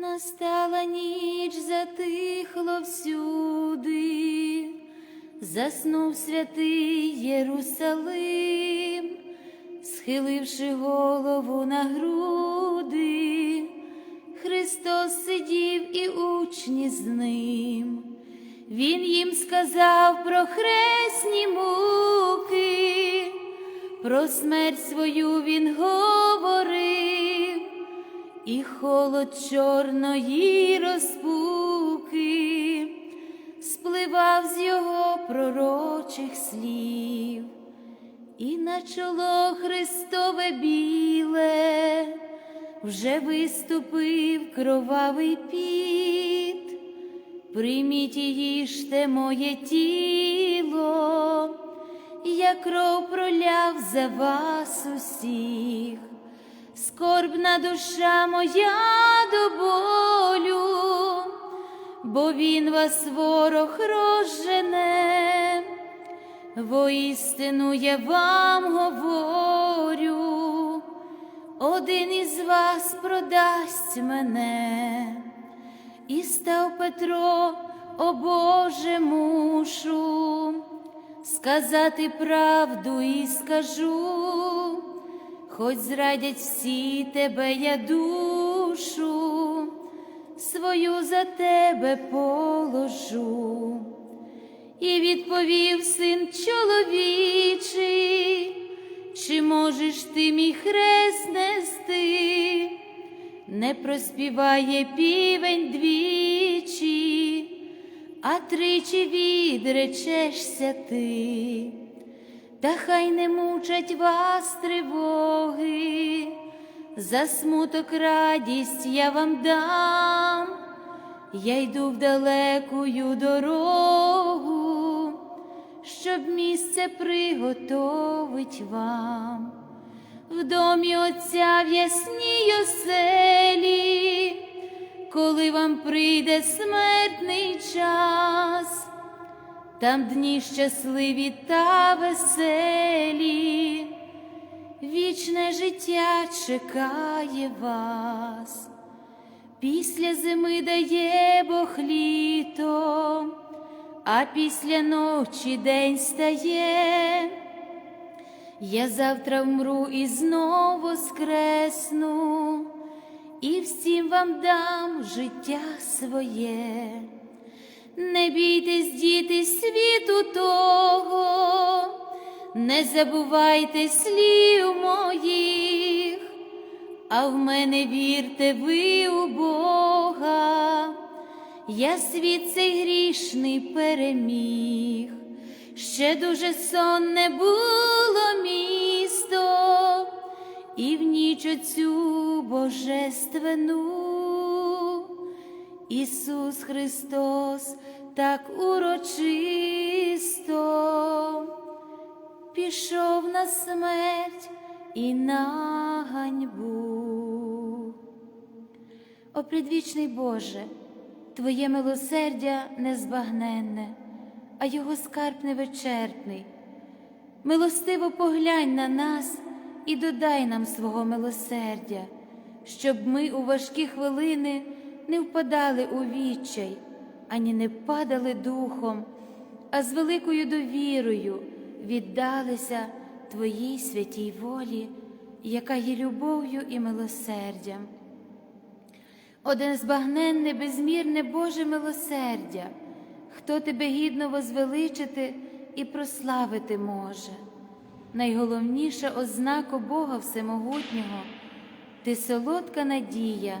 Настала ніч, затихло всюди, заснув святий Єрусалим, схиливши голову на груди, Христос сидів і учні з ним. Він їм сказав про хресні муки, про смерть свою він говорив, і холод чорної розпуки спливав з його пророчих слів, і на чоло Христове біле вже виступив кровавий піт. Прийміть і їжте моє тіло, я кров проляв за вас усіх, скорбна душа моя до болю, бо він вас ворог розжене, воістину я вам говорю, один із вас продасть мене. І став Петро, о Боже, мушу сказати правду і скажу, хоч зрадять всі тебе, я душу, свою за тебе положу. І відповів син чоловічий, чи можеш ти мій хрест нести? не проспіває півень двічі, а тричі відречешся ти, та хай не мучать вас тривоги, за смуток радість я вам дам, я йду в далекую дорогу, щоб місце приготовить вам. В домі Отця в ясній оселі, коли вам прийде смертний час, там дні щасливі та веселі, вічне життя чекає вас, після зими дає Бог літо, а після ночі день стає. Я завтра вмру і знову воскресну, і всім вам дам життя своє. Не бійтесь, діти, світу того, не забувайте слів моїх, а в мене вірте ви у Бога, я світ цей грішний переміг. Ще дуже сонне було місто, і в ніч оцю божественну Ісус Христос так урочисто пішов на смерть і на ганьбу. О предвічний Боже, Твоє милосердя незбагненне а його скарб невичерпний. Милостиво поглянь на нас і додай нам свого милосердя, щоб ми у важкі хвилини не впадали у відчай, ані не падали духом, а з великою довірою віддалися Твоїй святій волі, яка є любов'ю і милосердям. Один збагненне, безмірне Боже милосердя хто тебе гідно возвеличити і прославити може. Найголовніша ознака Бога Всемогутнього ти солодка надія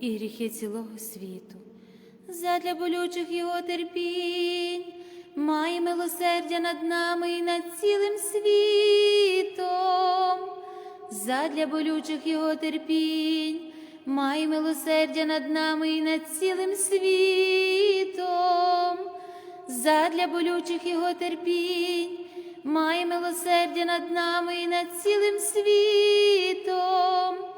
і гріхи цілого світу. Задля болючих Його терпінь, май милосердя над нами і над цілим світом. Задля болючих Його терпінь, май милосердя над нами і над цілим світом. Задля болючих Його терпінь, май милосердя над нами і над цілим світом.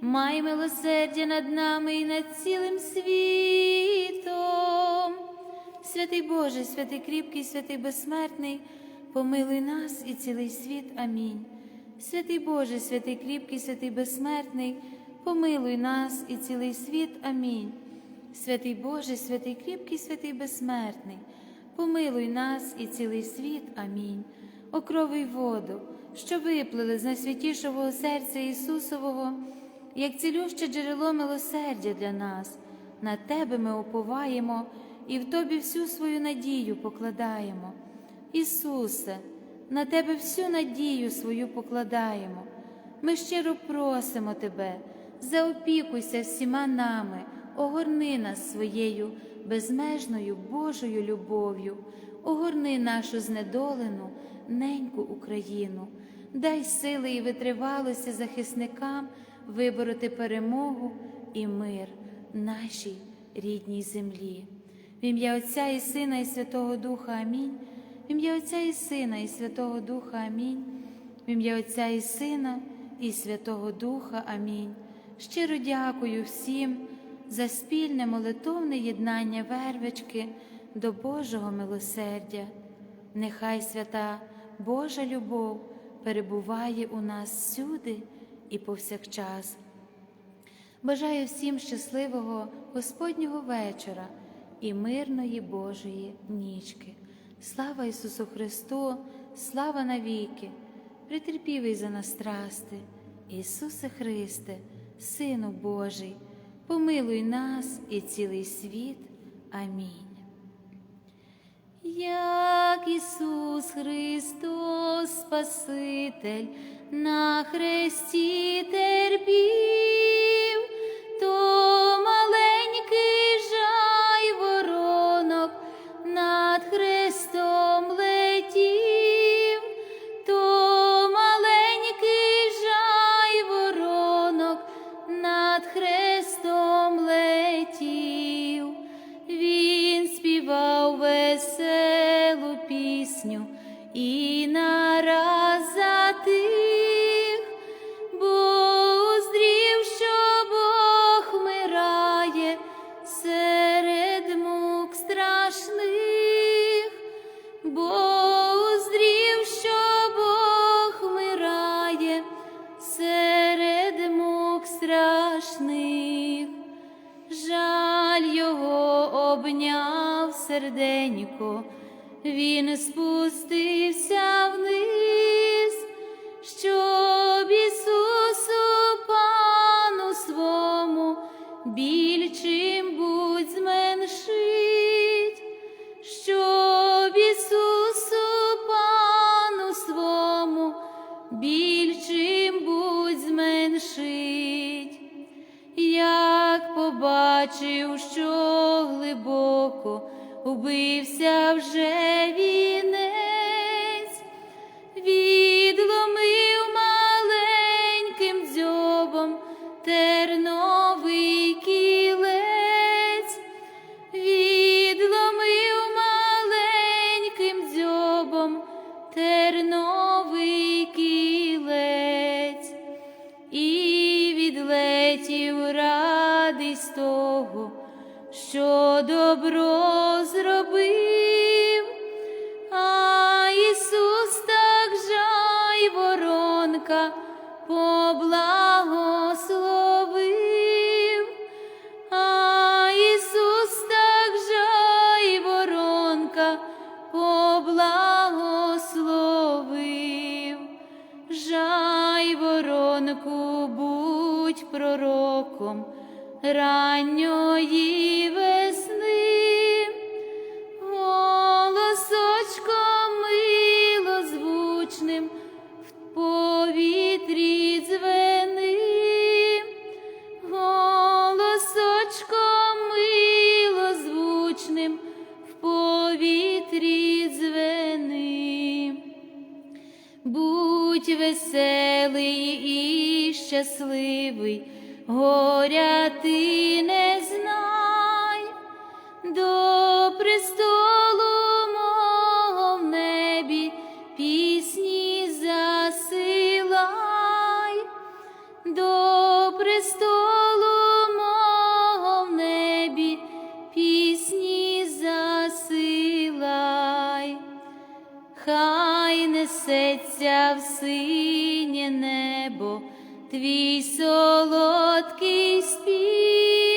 май милосердя над нами і над цілим світом. Святий Боже, святий кріпкий, святий безсмертний, помилуй нас і цілий світ. Амінь. Святий Боже, святий кріпкий, святий безсмертний, помилуй нас і цілий світ. Амінь. Святий Боже, святий кріпкий, святий безсмертний, помилуй нас і цілий світ. Амінь. Окровий воду, що виплили з найсвятішого серця Ісусового, як цілюще джерело милосердя для нас, на Тебе ми оповаємо і в Тобі всю свою надію покладаємо. Ісусе, на Тебе всю надію свою покладаємо. Ми щиро просимо Тебе, заопікуйся всіма нами, огорни нас своєю безмежною Божою любов'ю, огорни нашу знедолену, неньку Україну, дай сили і витривалості захисникам вибороти перемогу і мир нашій рідній землі. В ім'я Отця і Сина, і Святого Духа Амінь. В ім'я Отця і Сина, і Святого Духа Амінь. В ім'я Отця і Сина, і Святого Духа Амінь. Щиро дякую всім за спільне молитовне єднання вервички до Божого милосердя. Нехай свята Божа любов перебуває у нас всюди і повсякчас. Бажаю всім щасливого Господнього вечора і мирної Божої нічки. Слава Ісусу Христу, слава навіки! претерпівий за нас страсти, Ісусе Христе, Сину Божий, помилуй нас і цілий світ. Амінь. Як Ісус Христос, Спаситель, на хресті терпів, страшних. Жаль його обняв серденько, він спустився вниз, Boże поблагословив, а Ісус так жай воронка поблагословив. Жай воронку, будь пророком ранньої щасливий, горя ти не знай, до престолу мого в небі пісні засилай, до престолу мого в небі пісні засилай. Хай несеться в синє небо твій солодкий спів,